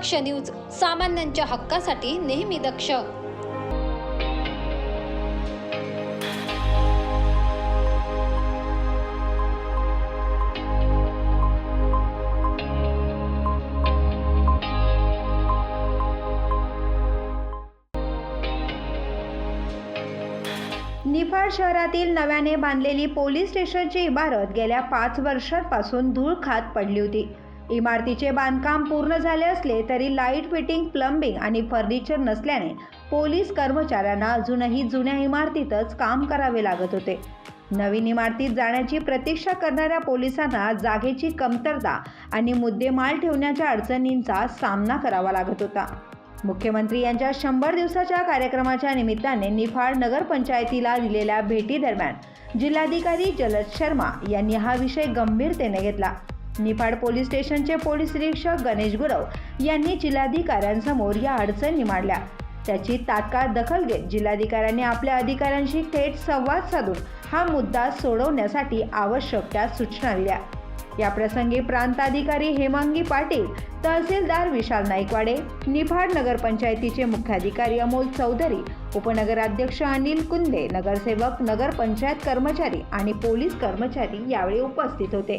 दक्ष news सामान्यांच्या हक्कासाठी नेहमी दक्ष. निफाड शहरातील नव्याने बांधलेली पोलीस स्टेशनची इमारत गेल्या पाच वर्षांपासून धूळ खात पडली होती. इमारतीचे बांधकाम पूर्ण झाले असले तरी लाइट फिटिंग प्लंबिंग आणि फर्निचर नसल्याने पोलीस कर्मचाऱ्यांना अजूनही जुन्या इमारतीतच काम करावे लागत होते. नवीन इमारतीत जाण्याची प्रतीक्षा करणाऱ्या पोलिसांना जागेची कमतरता आणि मुद्देमाल ठेवण्याच्या अडचणींचा सामना करावा लागत होता. मुख्यमंत्री यांच्या शंभर दिवसाच्या कार्यक्रमाच्या निमित्ताने निफाड नगरपंचायतीला दिलेल्या भेटीदरम्यान जिल्हाधिकारी जलद शर्मा यांनी हा विषय गंभीरतेने घेतला. निफाड पोलीस स्टेशनचे पोलीस निरीक्षक गणेश गुरव यांनी जिल्हाधिकाऱ्यांसमोर या अडचणी मांडल्या. त्याची तात्काळ दखल घेत जिल्हाधिकाऱ्यांनी आपल्या अधिकाऱ्यांशी थेट संवाद साधून हा मुद्दा सोडवण्यासाठी आवश्यक त्या सूचना दिल्या. याप्रसंगी प्रांताधिकारी हेमांगी पाटील तहसीलदार विशाल नाईकवाडे निफाड नगरपंचायतीचे मुख्याधिकारी अमोल चौधरी उपनगराध्यक्ष अनिल कुंदे नगरसेवक नगरपंचायत कर्मचारी आणि पोलीस कर्मचारी यावेळी उपस्थित होते.